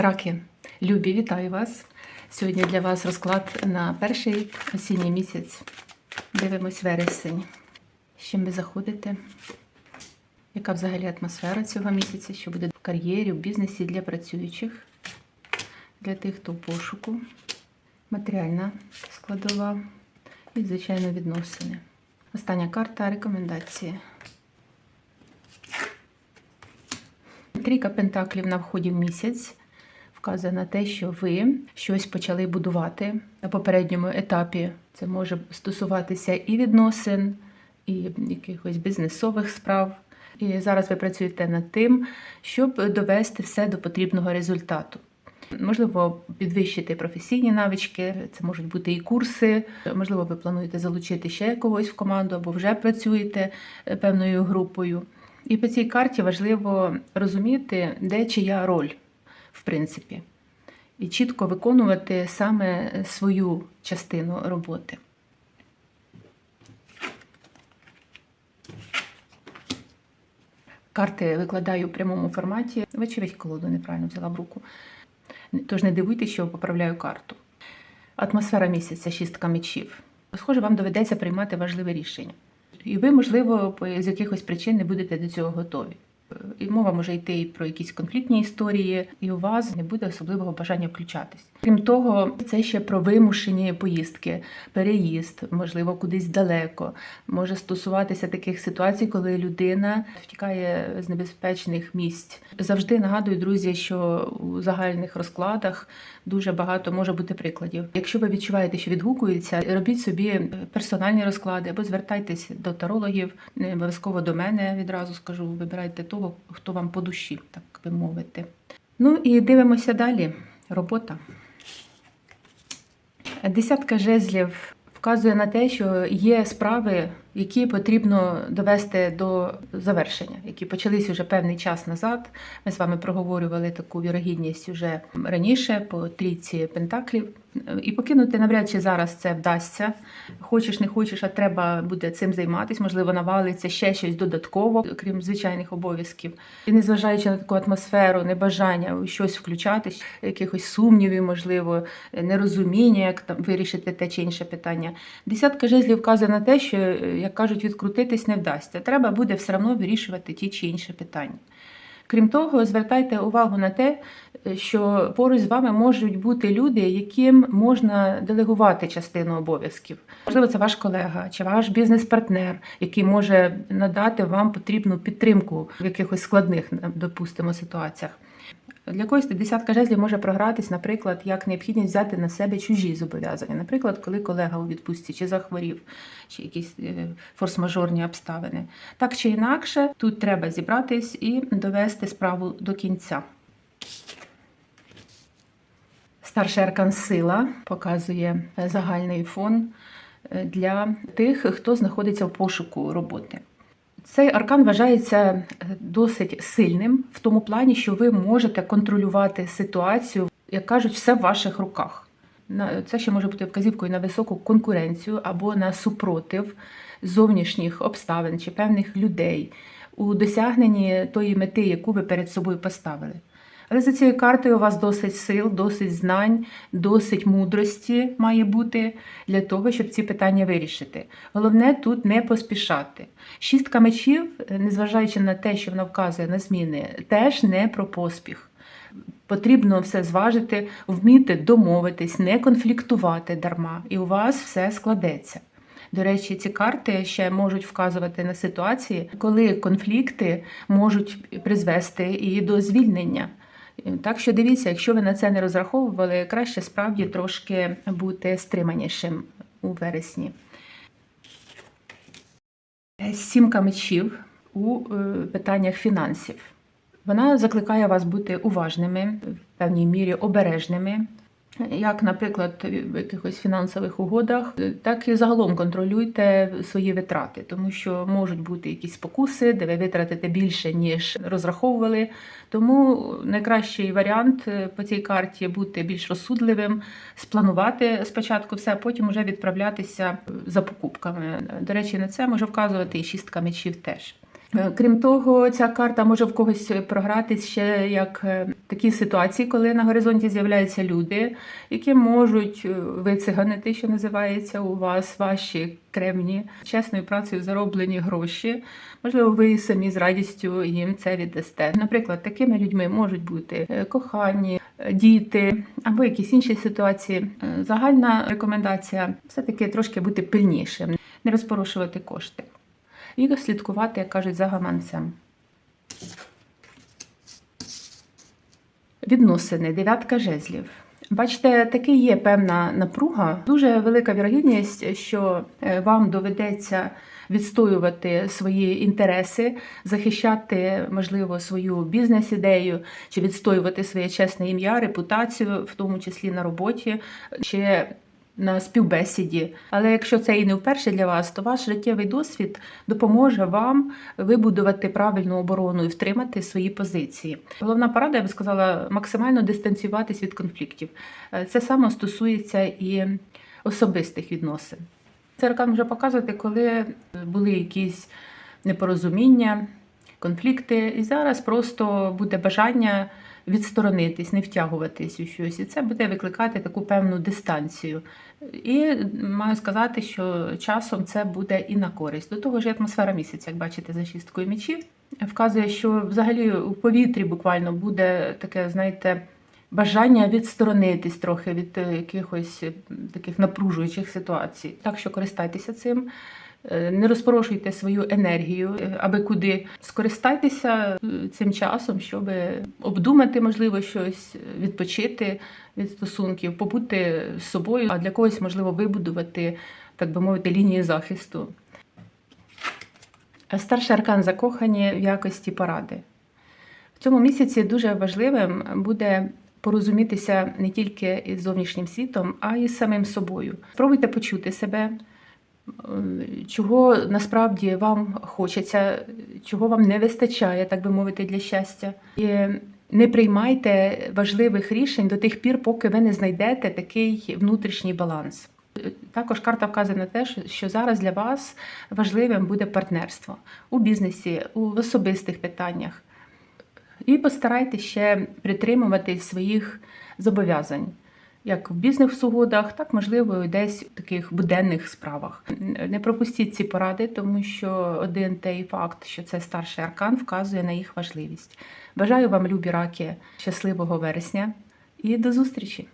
Раки, любі, вітаю вас. Сьогодні для вас розклад на перший осінній місяць. Дивимось вересень. З чим ви заходите? Яка взагалі атмосфера цього місяця? Що буде в кар'єрі, в бізнесі для працюючих, для тих, хто в пошуку, матеріальна складова і, звичайно, відносини. Остання карта рекомендації. Трійка пентаклів на вході в місяць вказує на те, що ви щось почали будувати на попередньому етапі. Це може стосуватися і відносин, і якихось бізнесових справ. І зараз ви працюєте над тим, щоб довести все до потрібного результату. Можливо, підвищити професійні навички, це можуть бути і курси. Можливо, ви плануєте залучити ще когось в команду або вже працюєте е, певною групою. І по цій карті важливо розуміти, де чия роль, в принципі, і чітко виконувати саме свою частину роботи. Карти викладаю в прямому форматі. Вочевидь, колоду неправильно взяла в руку. Тож не дивуйтесь, що поправляю карту. Атмосфера місяця, шістка мечів. Схоже, вам доведеться приймати важливе рішення. І ви, можливо, з якихось причин не будете до цього готові. І мова може йти і про якісь конфліктні історії, і у вас не буде особливого бажання включатись. Крім того, це ще про вимушені поїздки, переїзд, можливо, кудись далеко. Може стосуватися таких ситуацій, коли людина втікає з небезпечних місць. Завжди нагадую, друзі, що у загальних розкладах дуже багато може бути прикладів. Якщо ви відчуваєте, що відгукується, робіть собі персональні розклади або звертайтесь до тарологів, не обов'язково до мене відразу скажу. Вибирайте того, хто вам по душі, так би мовити. Ну і дивимося далі. Робота. Десятка жезлів вказує на те, що є справи, які потрібно довести до завершення, які почалися вже певний час назад. Ми з вами проговорювали таку вірогідність вже раніше по трійці пентаклів. І покинути навряд чи зараз це вдасться. Хочеш, не хочеш, а треба буде цим займатися. Можливо, навалиться ще щось додатково, крім звичайних обов'язків. І незважаючи на таку атмосферу, небажання у щось включатись, якихось сумнівів, можливо, нерозуміння, як там вирішити те чи інше питання. Десятка жезлів вказує на те, що, як кажуть, відкрутитись не вдасться. Треба буде все одно вирішувати ті чи інші питання. Крім того, звертайте увагу на те, що поруч з вами можуть бути люди, яким можна делегувати частину обов'язків. Можливо, це ваш колега чи ваш бізнес-партнер, який може надати вам потрібну підтримку в якихось складних, допустимо, ситуаціях. Для когось десятка жезлів може програтись, наприклад, як необхідність взяти на себе чужі зобов'язання. Наприклад, коли колега у відпустці чи захворів, чи якісь е, форс-мажорні обставини. Так чи інакше, тут треба зібратись і довести справу до кінця. Старший аркан сила показує загальний фон е, для тих, хто знаходиться в пошуку роботи. Цей аркан вважається е, досить сильним в тому плані, що ви можете контролювати ситуацію, як кажуть, все в ваших руках. Це ще може бути вказівкою на високу конкуренцію або на супротив зовнішніх обставин чи певних людей у досягненні тої мети, яку ви перед собою поставили. Але за цією картою у вас досить сил, досить знань, досить мудрості має бути для того, щоб ці питання вирішити. Головне тут не поспішати. Шістка мечів, незважаючи на те, що вона вказує на зміни, теж не про поспіх. Потрібно все зважити, вміти домовитись, не конфліктувати дарма, і у вас все складеться. До речі, ці карти ще можуть вказувати на ситуації, коли конфлікти можуть призвести і до звільнення. Так що дивіться, якщо ви на це не розраховували, краще справді трошки бути стриманішим у вересні. Сімка мечів у е, питаннях фінансів. Вона закликає вас бути уважними, в певній мірі обережними, як, наприклад, в якихось фінансових угодах, так і загалом контролюйте свої витрати, тому що можуть бути якісь спокуси, де ви витратите більше, ніж розраховували. Тому найкращий варіант е, по цій карті бути більш розсудливим, спланувати спочатку все, а потім вже відправлятися за покупками. До речі, на це може вказувати і шістка мечів теж. Е, Крім того, ця карта може в когось програтись ще як е, такі ситуації, коли на горизонті з'являються люди, які можуть е, вициганити, що називається у вас ваші кремні, чесною працею зароблені гроші. Можливо, ви самі з радістю їм це віддасте. Наприклад, такими людьми можуть бути кохані, діти або якісь інші ситуації. Загальна рекомендація все-таки трошки бути пильнішим, не розпорошувати кошти і слідкувати, як кажуть, за гаманцем. Відносини, дев'ятка жезлів. Бачите, таки є певна напруга, дуже велика вірогідність, що е, вам доведеться відстоювати свої інтереси, захищати, можливо, свою бізнес-ідею, чи відстоювати своє чесне ім'я, репутацію, в тому числі на роботі, чи на співбесіді. Але якщо це і не вперше для вас, то ваш життєвий досвід допоможе вам вибудувати правильну оборону і втримати свої позиції. Головна порада, я би сказала, максимально дистанціюватись від конфліктів. Е, Це саме стосується і особистих відносин. Це рокам може показувати, коли були якісь непорозуміння, конфлікти, і зараз просто буде бажання відсторонитись, не втягуватись у щось, і це буде викликати таку певну дистанцію. І маю сказати, що часом це буде і на користь. До того ж, атмосфера місяця, як бачите, за шісткою мечів, вказує, що взагалі у повітрі буквально буде таке, знаєте, бажання відсторонитись трохи від е, якихось е, таких напружуючих ситуацій. Так що користайтеся цим. Е, Не розпорошуйте свою енергію, е, аби куди скористайтеся е, цим часом, щоб обдумати, можливо, щось, відпочити від стосунків, побути з собою, а для когось, можливо, вибудувати, так би мовити, лінії захисту. Старший аркан закохані в якості поради. В цьому місяці дуже важливим буде порозумітися не тільки із зовнішнім світом, а й з самим собою. Спробуйте почути себе, чого насправді вам хочеться, чого вам не вистачає, так би мовити, для щастя. І не приймайте важливих рішень до тих пір, поки ви не знайдете такий внутрішній баланс. Також карта вказує на те, що- зараз для вас важливим буде партнерство у бізнесі, у особистих питаннях. І постарайтеся ще притримуватись своїх зобов'язань, як в бізнес-угодах, так можливо і десь в таких буденних справах. Не пропустіть ці поради, тому що один той факт, що це старший аркан, вказує на їх важливість. Бажаю вам, любі раки, щасливого вересня і до зустрічі!